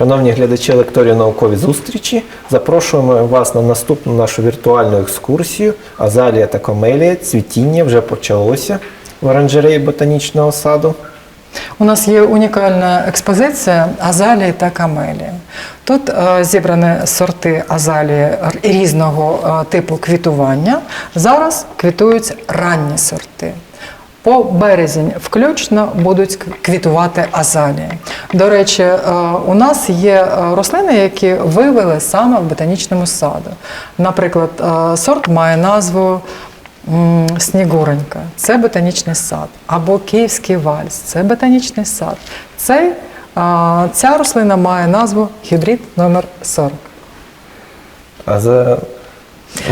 Шановні глядачі лекторію наукові зустрічі, запрошуємо вас на наступну нашу віртуальну екскурсію. Азалія та камелія. Цвітіння вже почалося в оранжереї ботанічного саду. У нас є унікальна експозиція азалії та камелії. Тут е, зібрані сорти азалії різного е, типу квітування. Зараз квітують ранні сорти. По березень включно будуть квітувати азалії. До речі, е, у нас є е, рослини, які вивели саме в ботанічному саду. Наприклад, е, сорт має назву Снігуренька це ботанічний сад, або Київський вальс це ботанічний сад. Цей, ця рослина має назву гібрид номер 40. А за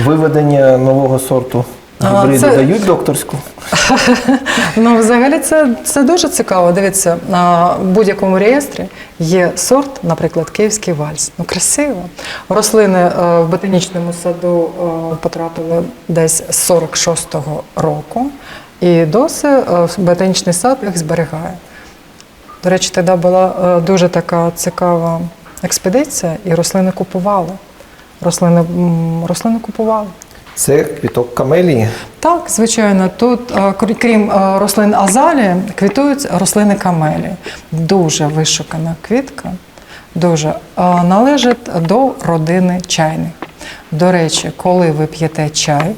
виведення нового сорту А, гібриду це- дають докторську. Ну, взагалі, це, це дуже цікаво. Дивіться, на будь-якому реєстрі є сорт, наприклад, Київський вальс. Ну, красиво. Рослини е, в ботанічному саду е, потрапили десь з 46-го року, і досі е, ботанічний сад їх зберігає. До речі, тоді була дуже така цікава експедиція, і рослини купували. Рослини, рослини купували. Це квіток камелії. Так, звичайно, тут, е, крім е, рослин азалії, квітують рослини камелії. Дуже вишукана квітка, дуже Е, належить до родини чайних. До речі, коли ви п'єте чай,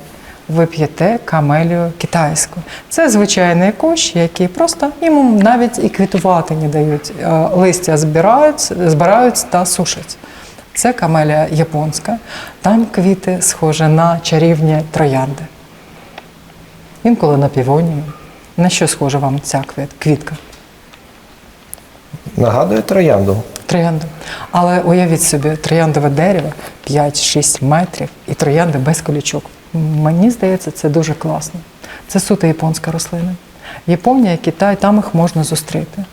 ви п'єте камелію китайську. Це звичайний кущ, який просто йому навіть і квітувати не дають. Листя збирають, збирають та сушать. Це камелія японська. Там квіти схожі на чарівні троянди. Інколи на півонію. На що схожа вам ця квітка? Нагадує троянду. Троянда. Але уявіть собі, трояндове дерево 5-6 метрів і троянди без колючок. Мені здається, це дуже класно. Це суто японська рослина. Японія, Китай, там їх можна зустріти.